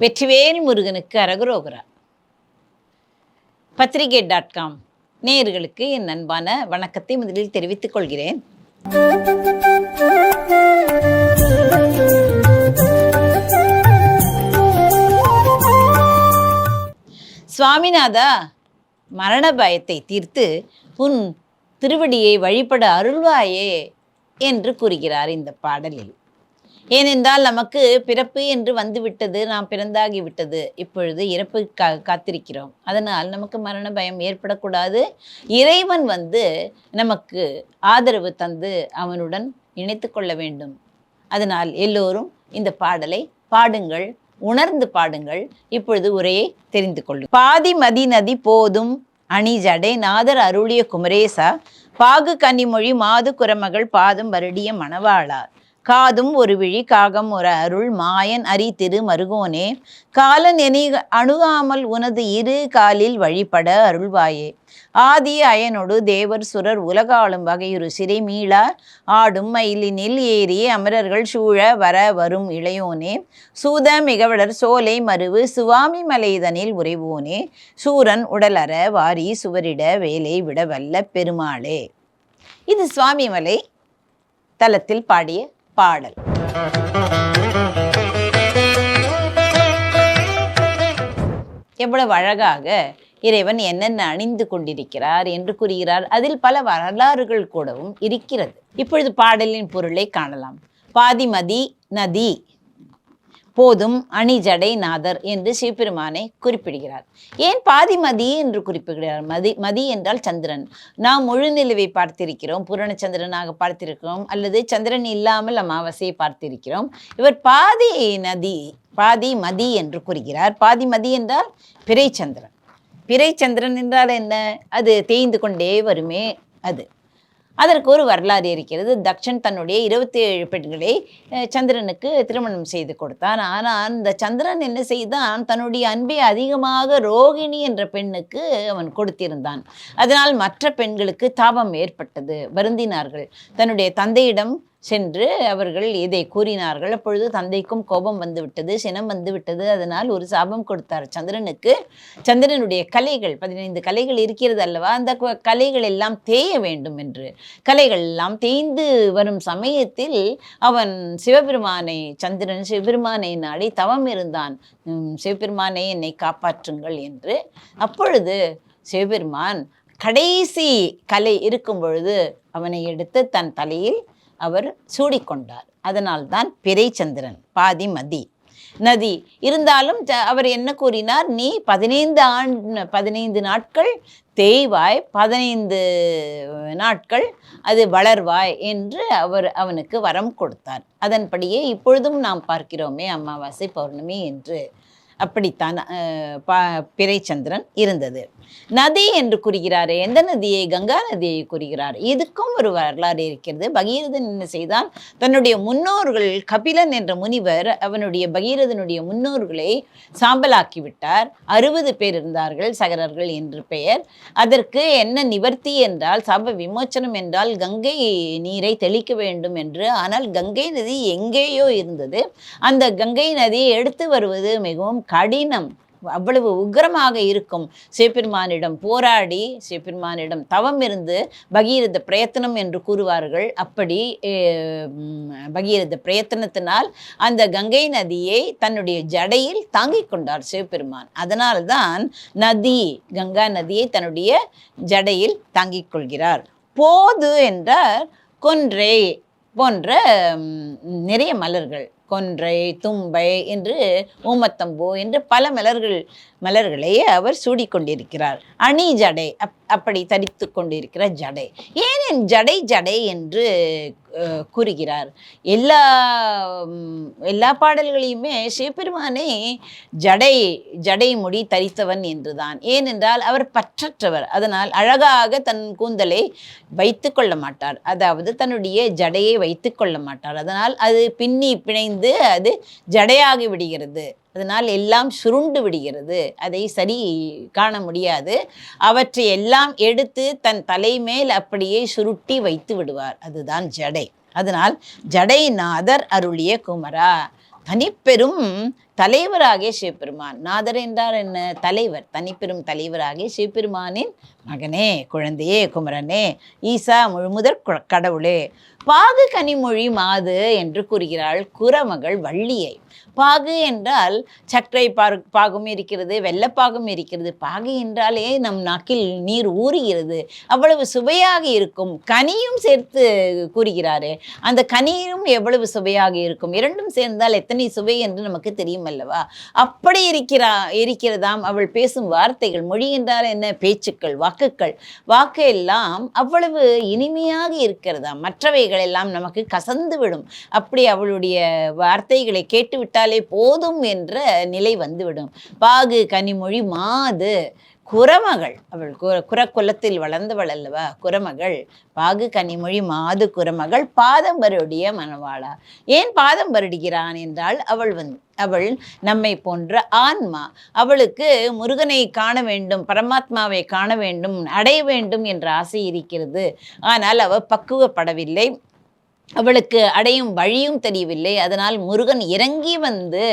வெற்றிவேல் முருகனுக்கு அரகுரோகரா. பத்திரிகை dot com நேயர்களுக்கு என் அன்பான வணக்கத்தை முதலில் தெரிவித்துக் கொள்கிறேன். சுவாமிநாதா மரண பயத்தை தீர்த்து உன் திருவடியை வழிபட அருள்வாயே என்று கூறுகிறார் இந்த பாடலில். ஏனென்றால் நமக்கு பிறப்பு என்று வந்துவிட்டது நாம் பிறந்தாகி விட்டது இப்பொழுது இறப்பு கா காத்திருக்கிறோம். அதனால் நமக்கு மரண பயம் ஏற்படக்கூடாது. இறைவன் வந்து நமக்கு ஆதரவு தந்து அவனுடன் இணைத்து கொள்ள வேண்டும். அதனால் எல்லோரும் இந்த பாடலை பாடுங்கள் உணர்ந்து பாடுங்கள். இப்பொழுது உரையை தெரிந்து கொள்ளும். பாதி மதி நதி போதும் அணி ஜடை நாதர் அருளிய குமரேசா. பாகு கன்னிமொழி மாது குரமகள் பாதம் வருடிய மணவாளார் காதும் ஒரு விழி காகம் ஒரு அருள் மாயன் அரி திரு மருகோனே. காலன் எனி அணுகாமல் உனது இரு காலில் வழிபட அருள்வாயே. ஆதி அயனொடு தேவர் சுரர் உலகாளும் வகையுறு சிறை மீளா ஆடும் மயிலினில் ஏறி அமரர்கள் சூழ வர வரும் இளையோனே. சூத மிகவடர் சோலை மருவு சுவாமி மலைதனில் உறைவோனே. சூரன் உடலற வாரி சுவரிட வேலை விட வல்ல பெருமாளே. இது சுவாமிமலை தலத்தில் பாடிய பாடல். எவ்வளவு அழகாக இறைவன் என்னென்ன அணிந்து கொண்டிருக்கிறார் என்று கூறுகிறார். அதில் பல வரலாறுகள் கூடவும் இருக்கிறது. இப்பொழுது பாடலின் பொருளை காணலாம். பாதிமதி நதி போதும் அணிஜடை நாதர் என்று சிவபெருமானை குறிப்பிடுகிறார். ஏன் பாதிமதி என்று குறிப்பிடுகிறார்? மதி மதி என்றால் சந்திரன். நாம் முழு நிலவை பார்த்திருக்கிறோம் பூரணச்சந்திரனாக பார்த்திருக்கிறோம் அல்லது சந்திரன் இல்லாமல் அமாவாசையை பார்த்திருக்கிறோம். இவர் பாதி நதி பாதி மதி என்று கூறுகிறார். பாதி மதி என்றால் பிறைச்சந்திரன் பிறைச்சந்திரன் என்றால் என்ன? அது தேய்ந்து கொண்டே வருமே அது. அதற்கு ஒரு வரலாறு இருக்கிறது. தக்ஷன் தன்னுடைய இருபத்தி ஏழு பெண்களை சந்திரனுக்கு திருமணம் செய்து கொடுத்தான். ஆனால் அந்த சந்திரன் என்ன செய்தான்? தன்னுடைய அன்பை அதிகமாக ரோகிணி என்ற பெண்ணுக்கு அவன் கொடுத்திருந்தான். அதனால் மற்ற பெண்களுக்கு தாபம் ஏற்பட்டது. வருந்தினார்கள். தன்னுடைய தந்தையிடம் சென்று அவர்கள் இதை கூறினார்கள். அப்பொழுது தந்தைக்கும் கோபம் வந்து விட்டது சினம் வந்துவிட்டது. அதனால் ஒரு சாபம் கொடுத்தார் சந்திரனுக்கு. சந்திரனுடைய கலைகள் பதினைந்து கலைகள் இருக்கிறது அல்லவா? அந்த கலைகள் எல்லாம் தேய வேண்டும் என்று. கலைகள் எல்லாம் தேய்ந்து வரும் சமயத்தில் அவன் சிவபெருமானை சந்திரன் சிவபெருமானை நாடி தவம் இருந்தான். சிவபெருமானை என்னை காப்பாற்றுங்கள் என்று. அப்பொழுது சிவபெருமான் கடைசி கலை இருக்கும் பொழுது அவனை எடுத்து தன் தலையில் அவர் சூடிக்கொண்டார். அதனால்தான் பிறைச்சந்திரன் பாதி மதி நதி இருந்தாலும் அவர் என்ன கூறினார்? நீ பதினைந்து ஆண்டு பதினைந்து நாட்கள் தேய்வாய் பதினைந்து நாட்கள் அது வளர்வாய் என்று அவர் அவனுக்கு வரம் கொடுத்தார். அதன்படியே இப்பொழுதும் நாம் பார்க்கிறோமே அமாவாசை பௌர்ணமி என்று. அப்படித்தான் பா பிறைச்சந்திரன் இருந்தது. நதி என்று கூறுகிறார் எந்த நதியை? கங்கா நதியை கூறுகிறார். இதுக்கும் ஒரு வரலாறு இருக்கிறது. பகீரதன் என்ன செய்தான்? தன்னுடைய முன்னோர்கள் கபிலன் என்ற முனிவர் அவனுடைய பகீரதனுடைய முன்னோர்களை சாம்பலாக்கி விட்டார். அறுபது பேர் இருந்தார்கள் சகரர்கள் என்று பெயர். அதற்கு என்ன நிவர்த்தி என்றால் சாப விமோச்சனம் என்றால் கங்கை நீரை தெளிக்க வேண்டும் என்று. ஆனால் கங்கை நதி எங்கேயோ இருந்தது. அந்த கங்கை நதியை எடுத்து வருவது மிகவும் கடினம். அவ்வளவு உக்கிரமாக இருக்கும். சிவபெருமானிடம் போராடி சிவபெருமானிடம் தவம் இருந்து பகீரத பிரயத்தனம் என்று கூறுவார்கள். அப்படி பகீரத பிரயத்தனத்தினால் அந்த கங்கை நதியை தன்னுடைய ஜடையில் தாங்கிக் கொண்டார் சிவபெருமான். அதனால்தான் நதி கங்கா நதியை தன்னுடைய ஜடையில் தாங்கிக் கொள்கிறார். போது என்றார் கொன்றை போன்ற நிறைய மலர்கள். கொன்றை தும்பை என்று ஊமத்தம்பூ என்று பல மலர்கள் மலர்களையே அவர் சூடிக்கொண்டிருக்கிறார். அணி ஜடை அப் அப்படி தரித்து கொண்டிருக்கிற ஜடை. ஏன் என் ஜடை ஜடை என்று கூறுகிறார். எல்லா எல்லா பாடல்களையுமே சிவபெருமானே ஜடை ஜடை முடி தரித்தவன் என்றுதான். ஏனென்றால் அவர் பற்றற்றவர். அதனால் அழகாக தன் கூந்தலை வைத்து கொள்ள மாட்டார். அதாவது தன்னுடைய ஜடையை வைத்து கொள்ள மாட்டார். அதனால் அது பின்னி பிணைந்து அது ஜடையாகி விடுகிறது. அதனால் எல்லாம் சுருண்டு விடுகிறது. அதை சரி காண முடியாது. அவற்றை எல்லாம் எடுத்து தன் தலைமேல் அப்படியே சுருட்டி வைத்து விடுவார். அதுதான் ஜடை. அதனால் ஜடைநாதர் அருளிய குமரா தனிப்பெரும் தலைவராகிய சிவபெருமான். நாதர் என்றார் என்ன? தலைவர். தனிப்பெரும் தலைவராகிய சிவபெருமானின் மகனே குழந்தையே குமரனே ஈசா முழுமுதற் கடவுளே. பாகு கனிமொழி மாது என்று கூறுகிறாள் குரமகள் வள்ளியை. பாகு என்றால் சர்க்கரை பாகும் இருக்கிறது வெள்ளப்பாகும் இருக்கிறது. பாகு என்றாலே நம் நாக்கில் நீர் ஊறுகிறது. அவ்வளவு சுவையாக இருக்கும். கனியும் சேர்த்து கூறுகிறாரு. அந்த கனியும் எவ்வளவு சுவையாக இருக்கும்? இரண்டும் சேர்ந்தால் எத்தனை சுவை என்று நமக்கு தெரியும்? அல்லவா அப்படி இருக்கிறா இருக்கிறதாம் அவள் பேசும் வார்த்தைகள் மொழி என்றால் என்ன? பேச்சுக்கள் வாக்குகள் வாக்கு எல்லாம் அவ்வளவு இனிமையாக இருக்கிறதாம். மற்றவைகள் எல்லாம் நமக்கு கசந்து விடும் அப்படி அவளுடைய வார்த்தைகளை கேட்டுவிட்டாலே போதும் என்ற நிலை வந்துவிடும். பாகு கனிமொழி மாது. குரமகள். அவள் குர குரக்குலத்தில் வளர்ந்தவள் அல்லவா குரமகள். பாகு கனிமொழி மாது குரமகள். பாதம்பருடைய மனவாளா ஏன் பாதம் வருடுகிறான் என்றால் அவள் வந்து அவள் நம்மை போன்ற ஆன்மா. அவளுக்கு முருகனை காண வேண்டும் பரமாத்மாவை காண வேண்டும் அடைய வேண்டும் என்ற ஆசை இருக்கிறது. ஆனால் அவள் பக்குவப்படவில்லை. அவளுக்கு அடையும் வழியும் தெரியவில்லை. அதனால் முருகன் இறங்கி வந்து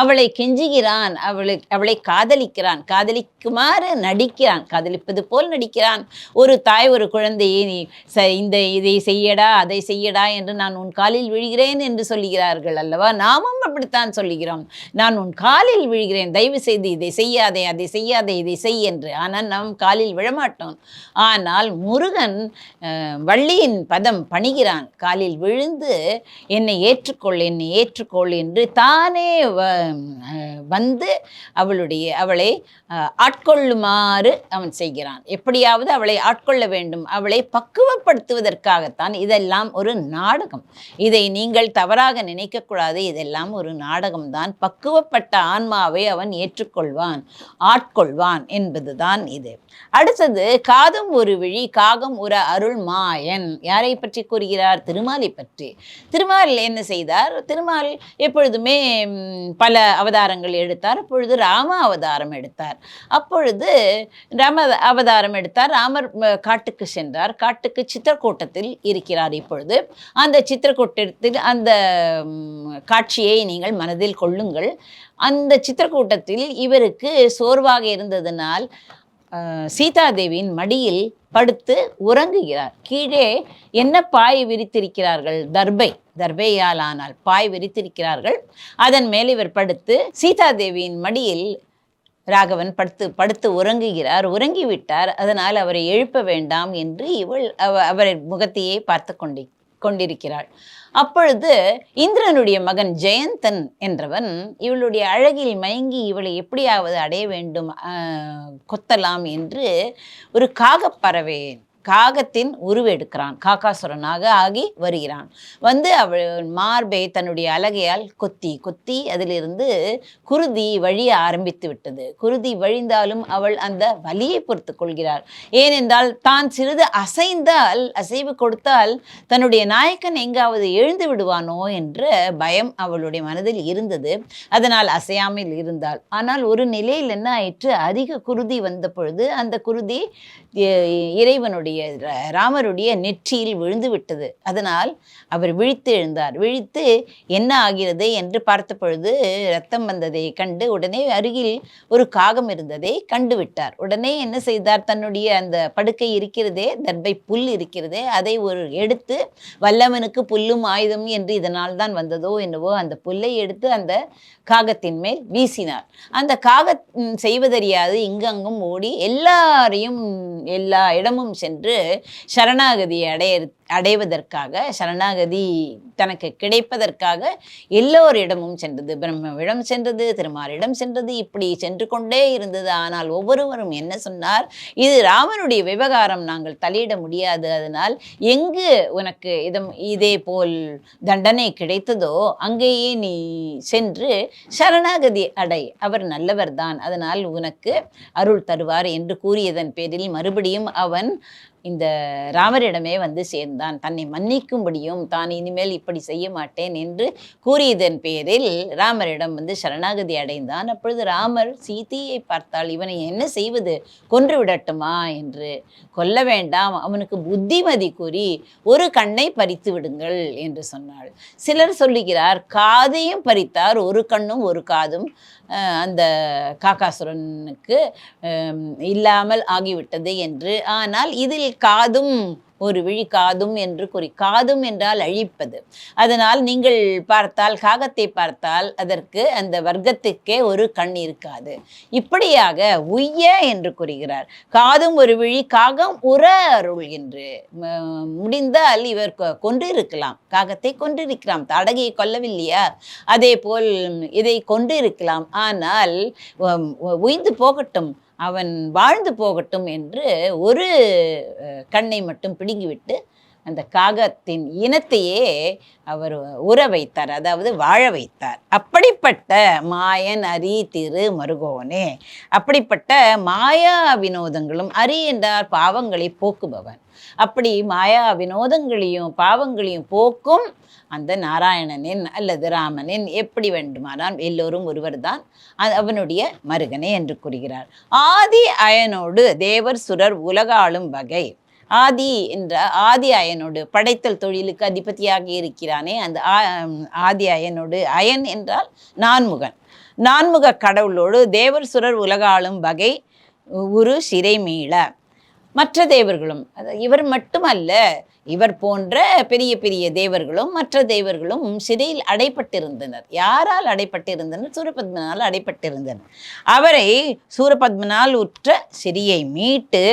அவளை கெஞ்சுகிறான். அவளை அவளை காதலிக்கிறான். காதலிக்குமாறு நடிக்கிறான். காதலிப்பது போல் நடிக்கிறான். ஒரு தாய் ஒரு குழந்தையை நீ ச இந்த இதை செய்யடா அதை செய்யடா என்று நான் உன் காலில் விழுகிறேன் என்று சொல்லுகிறார்கள் அல்லவா? நாமும் அப்படித்தான் சொல்லுகிறோம். நான் உன் காலில் விழுகிறேன். தயவு செய்து இதை செய்யாதே அதை செய்யாதே இதை செய் என்று. ஆனால் நாம் காலில் விழமாட்டோம். ஆனால் முருகன் வள்ளியின் பதம் பணிகிறான். காலில் விழுந்து என்னை ஏற்றுக்கொள் என்னை ஏற்றுக்கொள் என்று தானே வந்து அவளுடைய அவளை ஆட்கொள்ளுமாறு அவன் செய்கிறான். எப்படியாவது அவளை ஆட்கொள்ள வேண்டும். அவளை பக்குவப்படுத்துவதற்காகத்தான் இதெல்லாம் ஒரு நாடகம். இதை நீங்கள் தவறாக நினைக்கக்கூடாது. இதெல்லாம் ஒரு நாடகம்தான். பக்குவப்பட்ட ஆன்மாவை அவன் ஏற்றுக்கொள்வான் ஆட்கொள்வான் என்பதுதான் இது. அடுத்தது காதும் ஒரு விழி காகம் ஒரு அருள் மாயன் யாரை பற்றி கூறுகிறார்? திருமாலை பற்றி. திருமால் என்ன செய்தார்? திருமால் எப்பொழுதுமே பல அவதாரங்கள் எடுத்தார். அப்பொழுது ராம அவதாரம் எடுத்தார். அப்பொழுது ராம அவதாரம் எடுத்தார். ராமர் காட்டுக்கு சென்றார். காட்டுக்கு சித்திரக்கூட்டத்தில் இருக்கிறார் இப்பொழுது. அந்த சித்திரக்கூட்டத்தில் அந்த காட்சியை நீங்கள் மனதில் கொள்ளுங்கள். அந்த சித்திரக்கூட்டத்தில் இவருக்கு சோர்வாக இருந்ததனால் சீதாதேவியின் மடியில் படுத்து உறங்குகிறார். கீழே என்ன பாய் விரித்திருக்கிறார்கள்? தர்பை. தர்பையால் ஆனால் பாய் விரித்திருக்கிறார்கள். அதன் மேல் இவர் படுத்து சீதாதேவியின் மடியில் ராகவன் படுத்து படுத்து உறங்குகிறார். உறங்கிவிட்டார். அதனால் அவரை எழுப்ப வேண்டாம் என்று இவள் அவ அவர் முகத்தையே பார்த்து கொண்டி கொண்டிருக்கிறாள். அப்பொழுது இந்திரனுடைய மகன் ஜெயந்தன் என்றவன் இவளுடைய அழகில் மயங்கி இவளை எப்படியாவது அடைய வேண்டும் கொத்தலாம் என்று ஒரு காகப்பறவை காகத்தின் உருவெடுக்கிறான் காக்காசுரனாக ஆகி வருகிறான். வந்து அவள் மார்பை தன்னுடைய அலகையால் கொத்தி கொத்தி அதிலிருந்து குருதி வழிய ஆரம்பித்து விட்டது. குருதி வழிந்தாலும் அவள் அந்த வலியை பொறுத்து கொள்கிறார் ஏனென்றால் தான் சிறிது அசைந்தால் அசைவு கொடுத்தால் தன்னுடைய நாயக்கன் எங்காவது எழுந்து விடுவானோ என்ற பயம் அவளுடைய மனதில் இருந்தது. அதனால் அசையாமல் இருந்தாள். ஆனால் ஒரு நிலையில் என்ன ஆயிற்று? அதிக குருதி வந்த பொழுது அந்த குருதி இறைவனுடைய அவருடைய ராமருடைய நெற்றியில் விழுந்து விட்டது. அதனால் அவர் விழித்து எழுந்தார். விழித்து என்ன ஆகிறது என்று பார்த்த பொழுது ரத்தம் வந்ததை கண்டு உடனே அருகில் ஒரு காகம் இருந்ததை கண்டுவிட்டார் உடனே என்ன செய்தார்? தன்னுடைய அந்த படுக்கை இருக்கிறதே தர்பை புல் இருக்கிறதே அதை ஒரு எடுத்து வல்லவனுக்கு புல்லும் ஆயுதம் என்று இதனால் தான் வந்ததோ என்னவோ அந்த புல்லை எடுத்து அந்த காகத்தின் மேல் வீசினார். அந்த காக செய்வதறியாது இங்கங்கும் ஓடி எல்லாரையும் எல்லா இடமும் சென்று சரணாகதி அடைய அடைவதற்காக சரணாகதி தனக்கு கிடைப்பதற்காக எல்லோரிடமும் சென்றது. பிரம்மவிடம் சென்றது திருமாரிடம் சென்றது இப்படி சென்று கொண்டே இருந்தது. ஆனால் ஒவ்வொருவரும் என்ன சொன்னார்? இது ராமனுடைய விவகாரம் நாங்கள் தலையிட முடியாது. அதனால் எங்கு உனக்கு இதம் இதே போல் தண்டனை கிடைத்ததோ அங்கேயே நீ சென்று சரணாகதி அடை. அவர் நல்லவர்தான். அதனால் உனக்கு அருள் தருவார் என்று கூறியதன் பேரில் மறுபடியும் அவன் இந்த ராமரிடமே வந்து சேர்ந்தான். தன்னை மன்னிக்கும்படியும் தான் இனிமேல் இப்படி செய்ய மாட்டேன் என்று கூறியதன் பேரில் ராமரிடம் வந்து சரணாகதி அடைந்தான். அப்பொழுது ராமர் சீதையை பார்த்தால் இவனை என்ன செய்வது? கொன்று விடட்டுமா? என்று கொல்ல வேண்டாம். அவனுக்கு புத்திமதி கூறி ஒரு கண்ணை பறித்து விடுங்கள் என்று சொன்னாள். சிலர் சொல்லுகிறார் காதையும் பறித்தார் ஒரு கண்ணும் ஒரு காதும் அந்த காக்காசுரனுக்கு இல்லாமல் ஆகிவிட்டது என்று. ஆனால் இதில் காதும் ஒரு விழி காதும் என்று கூறி காதும் என்றால் அழிப்பது. அதனால் நீங்கள் பார்த்தால் காகத்தை பார்த்தால் அதற்கு அந்த வர்க்கத்துக்கே ஒரு கண் இருக்காது. இப்படியாக உய்ய என்று கூறுகிறார். காதும் ஒரு விழி காகம் உர அருள் என்று முடிந்தால் இவர் கொ- கொன்றிருக்கலாம். காகத்தை கொன்றிருக்கலாம். தடகையை கொல்லவில்லையா? அதே போல் இதை கொன்றிருக்கலாம். ஆனால் உய்ந்து போகட்டும். அவன் வாழ்ந்து போகட்டும் என்று ஒரு கண்ணை மட்டும் பிடுங்கிவிட்டு அந்த காகத்தின் இனத்தையே அவர் உற வைத்தார் அதாவது வாழ வைத்தார். அப்படிப்பட்ட மாயன் அரி திரு மருகோனே. அப்படிப்பட்ட மாயா வினோதங்களும் அரி என்றார் பாவங்களை போக்குபவன். அப்படி மாயா வினோதங்களையும் பாவங்களையும் போக்கும் அந்த நாராயணனின் அல்லது ராமனின் எப்படி வேண்டுமானால் எல்லோரும் ஒருவர்தான் தான் அவனுடைய மருகனே என்று கூறுகிறார். ஆதி அயனோடு தேவர் சுரர் உலகாளும் வகை. ஆதி என்ற ஆதி அயனோடு படைத்தல் தொழிலுக்கு அதிபதியாக இருக்கிறானே அந்த ஆ- ஆதி அயனோடு அயன் என்றால் நான்முகன். நான்முக கடவுளோடு தேவர் சுரர் உலகாளும் வகை உரு சிறை மீள மற்ற தேவர்களும். இவர் மட்டுமல்ல இவர் போன்ற பெரிய பெரிய தேவர்களும் மற்ற தேவர்களும் சிறையில் அடைப்பட்டிருந்தனர். யாரால் அடைப்பட்டிருந்தனர்? சூரபத்மனால் அடைப்பட்டிருந்தனர். அவரை சூரபத்மனால் உற்ற சிறியை மீட்டு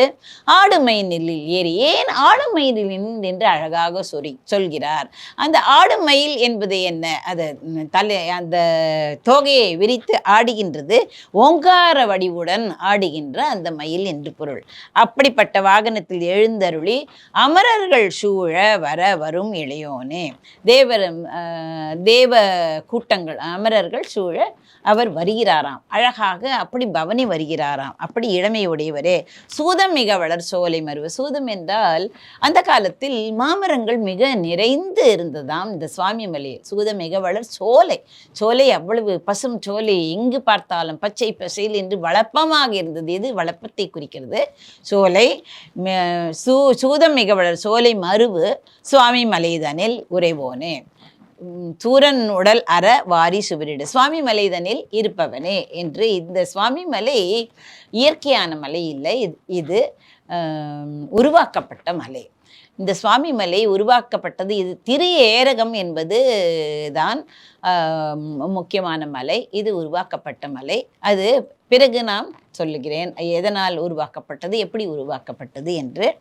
ஆடுமயிலில் ஏறி ஏன் ஆடுமயிலில் என்று அழகாக சொறி சொல்கிறார். அந்த ஆடுமயில் என்பது என்ன? அது தலை அந்த தோகையை விரித்து ஆடுகின்றது ஓங்கார வடிவுடன் ஆடுகின்ற அந்த மயில் என்று பொருள். அப்படிப்பட்ட வாகனத்தில் எழுந்தருளி அமரர்கள் சூழ வர வரும் இளையோனே. தேவர் தேவ கூட்டங்கள் அமரர்கள் சூழ அவர் வருகிறாராம். அழகாக அப்படி பவனி வருகிறாராம். அப்படி இளமையுடையவரே. சூதம் மிக வளர் சோலை மருவ. சூதம் என்றால் அந்த காலத்தில் மாமரங்கள் மிக நிறைந்து இருந்ததாம் இந்த சுவாமி மலையில் சூதம் மிக வளர் சோலை. சோலை அவ்வளவு பசும் சோலை எங்கு பார்த்தாலும் பச்சை பசையில் என்று வளப்பமாக இருந்தது. இது வளப்பத்தை குறிக்கிறது. சோலை சூ சூதம் மிக வளர் சோலை அருவு சுவாமி மலைதனில் உறைவோனே. சூரன் உடல் அற வாரி சுவரிடு. சுவாமி மலைதனில் இருப்பவனே என்று இந்த சுவாமி மலை இயற்கையான மலை இல்லை. இது- இது உருவாக்கப்பட்ட மலை. இந்த சுவாமி மலை உருவாக்கப்பட்டது இது திரு ஏரகம் என்பது தான் முக்கியமான மலை. இது உருவாக்கப்பட்ட மலை. அது பிறகு நாம் சொல்லுகிறேன் எதனால் உருவாக்கப்பட்டது எப்படி உருவாக்கப்பட்டது என்று.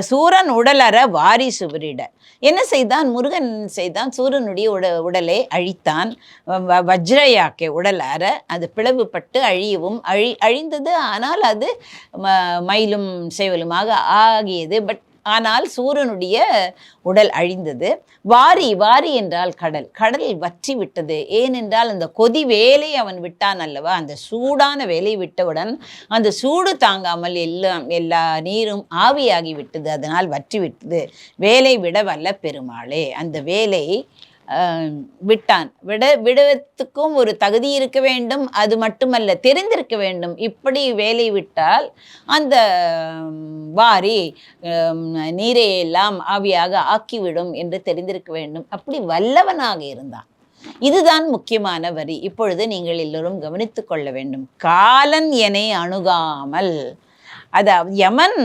சூரன் உடலற வாரி சுவரிட. என்ன செய்தான்? முருகன் செய்தான் சூரனுடைய உட உடலை அழித்தான். வ- வ- வஜ்ரயாக்கை உடல் அற அது பிளவுபட்டு அழியவும் அழி அழிந்தது. ஆனால் அது ம- மயிலும் சேவலுமாக ஆகியது. பட் ஆனால் சூரனுடைய உடல் அழிந்தது. வாரி வாரி என்றால் கடல். கடல் வற்றி விட்டது ஏனென்றால் அந்த கொதி வேலை அவன் விட்டான் அல்லவா? அந்த சூடான வேலை விட்டவுடன் அந்த சூடு தாங்காமல் எல்லாம் எல்லா நீரும் ஆவியாகி விட்டது அதனால் வற்றி விட்டது வேலை விட வல்ல பெருமாளே. அந்த வேலை விட்டான். விட விடத்துக்கும் ஒரு தகுதி இருக்க வேண்டும். அது மட்டுமல்ல தெரிந்திருக்க வேண்டும். இப்படி வேலை விட்டால் அந்த வாரி நீரை எல்லாம் ஆவியாக ஆக்கிவிடும் என்று தெரிந்திருக்க வேண்டும். அப்படி வல்லவனாக இருந்தான். இதுதான் முக்கியமான வரி. இப்பொழுது நீங்கள் எல்லோரும் கவனித்துக் கொள்ள வேண்டும். காலன் என்னை அணுகாமல் அதாவது யமன்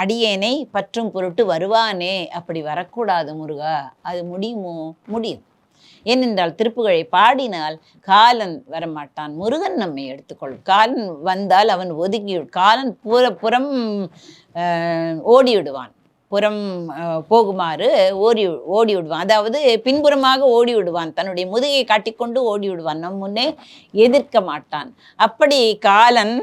அடியேனை பற்றும் பொருட்டு வருவானே? அப்படி வரக்கூடாது முருகா. அது முடியுமோ? முடியும். ஏனென்றால் திருப்புகழை பாடினால் காலன் வரமாட்டான். முருகன் நம்மை எடுத்துக்கொள்ளும். காலன் வந்தால் அவன் ஒதுங்கி காலன் புற புறம் ஓடிவிடுவான். புறம் போகுமாறு ஓடி ஓடி விடுவான் அதாவது பின்புறமாக ஓடி விடுவான் தன்னுடைய முதுகை காட்டிக்கொண்டு ஓடி விடுவான் நம் முன்னே எதிர்க்க மாட்டான். அப்படி காலன்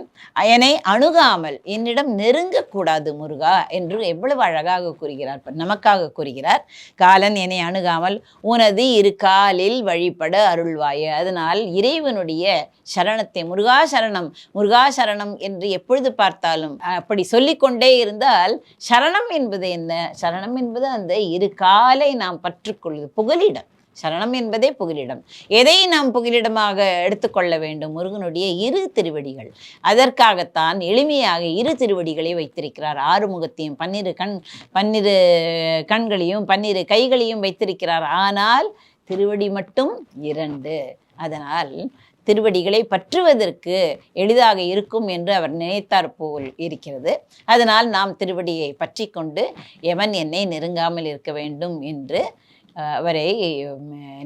என்னை அணுகாமல் என்னிடம் நெருங்கக்கூடாது முருகா என்று எவ்வளவு அழகாக கூறுகிறார் நமக்காக கூறுகிறார். காலன் என்னை அணுகாமல் உனது இரு காலில் வழிபட அருள்வாய. அதனால் இறைவனுடைய சரணத்தை முருகா சரணம் முருகா சரணம் என்று எப்பொழுது பார்த்தாலும் அப்படி சொல்லிக்கொண்டே இருந்தால் சரணம் என்பதை என்ன? சரணம் என்பது அந்த இரு காலை நாம் பற்றுக்கொள்வது. புகலிடம். சரணம் என்பதே புகலிடம். எதை நாம் புகலிடமாக எடுத்துக்கொள்ள வேண்டும்? முருகனுடைய இரு திருவடிகள். அதற்காகத்தான் எளிமையாக இரு திருவடிகளை வைத்திருக்கிறார். ஆறுமுகத்தையும் பன்னிரு கண் பன்னிரு கண்களையும் பன்னிரு கைகளையும் வைத்திருக்கிறார். ஆனால் திருவடி மட்டும் இரண்டு. அதனால் திருவடிகளை பற்றுவதற்கு எளிதாக இருக்கும் என்று அவர் நினைத்தார் போல் இருக்கிறது. அதனால் நாம் திருவடியை பற்றி கொண்டு எவன் என்னை நெருங்காமல் இருக்க வேண்டும் என்று அவரை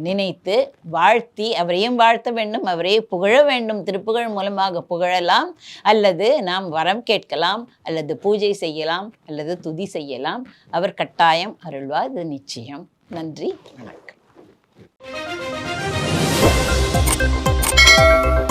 நினைத்து வாழ்த்தி அவரையும் வாழ்த்த வேண்டும் அவரை புகழ வேண்டும் திருப்புகழ் மூலமாக புகழலாம் அல்லது நாம் வரம் கேட்கலாம் அல்லது பூஜை செய்யலாம் அல்லது துதி செய்யலாம். அவர் கட்டாயம் அருள்வார் இது நிச்சயம். நன்றி வணக்கம். Thank you.